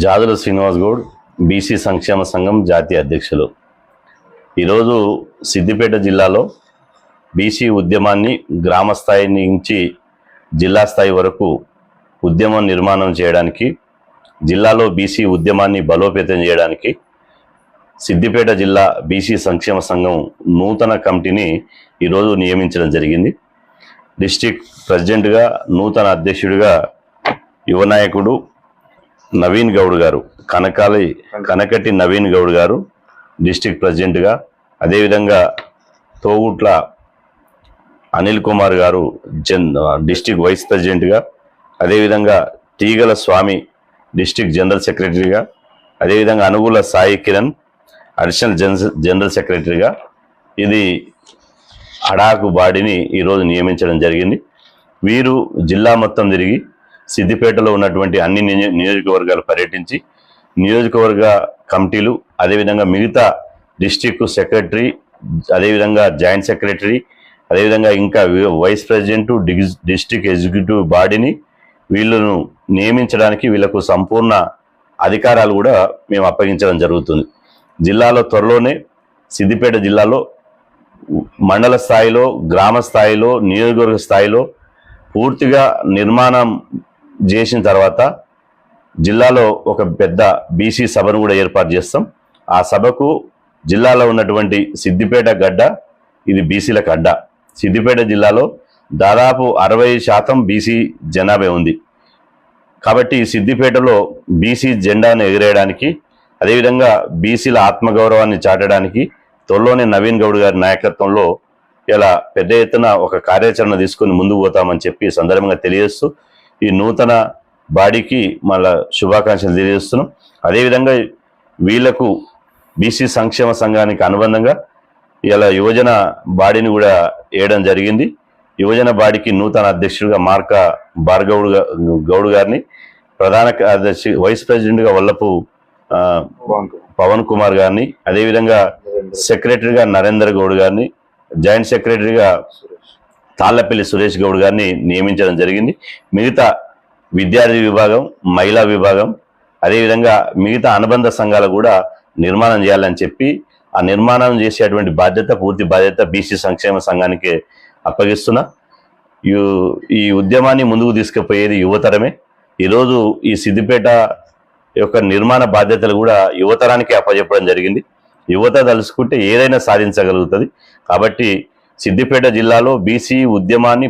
Jadula Srinivas Goud BC సంక్షేమ సంఘం జాతీయ అధ్యక్షులు. ఈరోజు సిద్దిపేట జిల్లాలో బీసీ ఉద్యమాన్ని గ్రామస్థాయి నుంచి జిల్లా స్థాయి వరకు ఉద్యమం నిర్మాణం చేయడానికి జిల్లాలో బీసీ ఉద్యమాన్ని బలోపేతం చేయడానికి సిద్దిపేట జిల్లా బీసీ సంక్షేమ సంఘం నూతన కమిటీని ఈరోజు నియమించడం జరిగింది. డిస్టిక్ ప్రెసిడెంట్గా నూతన అధ్యక్షుడిగా యువనాయకుడు నవీన్ గౌడ్ గారు కనకాలి కనకటి నవీన్ గౌడ్ గారు డిస్టిక్ ప్రెసిడెంట్గా అదేవిధంగా తోగుట్ల అనిల్ కుమార్ గారు జన్ డిస్టిక్ వైస్ ప్రెసిడెంట్గా అదేవిధంగా తీగల స్వామి డిస్టిక్ జనరల్ సెక్రటరీగా అదేవిధంగా అనుగుల సాయి కిరణ్ అడిషనల్ జనరల్ సెక్రటరీగా ఇది అడాకు బాడీని ఈరోజు నియమించడం జరిగింది. వీరు జిల్లా మొత్తం తిరిగి సిద్దిపేటలో ఉన్నటువంటి అన్ని నియోజకవర్గాలు పర్యటించి నియోజకవర్గ కమిటీలు అదేవిధంగా మిగతా డిస్టిక్ సెక్రటరీ అదేవిధంగా జాయింట్ సెక్రటరీ అదేవిధంగా ఇంకా వైస్ ప్రెసిడెంట్ డిస్టిక్ ఎగ్జిక్యూటివ్ బాడీని వీళ్ళను నియమించడానికి వీళ్ళకు సంపూర్ణ అధికారాలు కూడా మేము అప్పగించడం జరుగుతుంది. జిల్లాలో త్వరలోనే సిద్దిపేట జిల్లాలో మండల స్థాయిలో గ్రామ స్థాయిలో నియోజకవర్గ స్థాయిలో పూర్తిగా నిర్మాణం చేసిన తర్వాత జిల్లాలో ఒక పెద్ద బీసీ సభను కూడా ఏర్పాటు చేస్తాం. ఆ సభకు జిల్లాలో ఉన్నటువంటి సిద్దిపేట గడ్డ ఇది బీసీల గడ్డ సిద్దిపేట జిల్లాలో దాదాపు అరవై శాతం బీసీ జనాభా ఉంది. కాబట్టి సిద్దిపేటలో బీసీ జెండాను ఎగిరేయడానికి అదేవిధంగా బీసీల ఆత్మగౌరవాన్ని చాటడానికి త్వరలోనే నవీన్ గౌడ్ గారి నాయకత్వంలో ఇలా పెద్ద ఎత్తున ఒక కార్యాచరణ తీసుకుని ముందుకు పోతామని చెప్పి సందర్భంగా తెలియజేస్తూ ఈ నూతన బాడీకి మళ్ళా శుభాకాంక్షలు తెలియజేస్తున్నాం. అదేవిధంగా వీళ్ళకు బీసీ సంక్షేమ సంఘానికి అనుబంధంగా ఇలా యువజన బాడీని కూడా వేయడం జరిగింది. యువజన బాడీకి నూతన అధ్యక్షుడిగా మార్క భార్గవుడు గౌడ్ గారిని ప్రధాన కార్యదర్శి వైస్ ప్రెసిడెంట్గా వల్లపు పవన్ కుమార్. గారిని అదేవిధంగా సెక్రటరీగా నరేందర్ గౌడ్ గారిని జాయింట్ సెక్రటరీగా తాళ్ళపల్లి సురేష్ గౌడ్ గారిని నియమించడం జరిగింది. మిగతా విద్యార్థి విభాగం మహిళా విభాగం అదేవిధంగా మిగతా అనుబంధ సంఘాలు కూడా నిర్మాణం చేయాలని చెప్పి ఆ నిర్మాణం చేసేటువంటి బాధ్యత పూర్తి బాధ్యత బీసీ సంక్షేమ సంఘానికి అప్పగిస్తున్నా. ఈ ఉద్యమాన్ని ముందుకు తీసుకుపోయేది యువతరమే. ఈరోజు ఈ సిద్దిపేట యొక్క నిర్మాణ బాధ్యతలు కూడా యువతరానికి అప్పచెప్పడం జరిగింది. యువత తలుసుకుంటే ఏదైనా సాధించగలుగుతుంది. కాబట్టి సిద్దిపేట జిల్లాలో బీసీ ఉద్యమాన్ని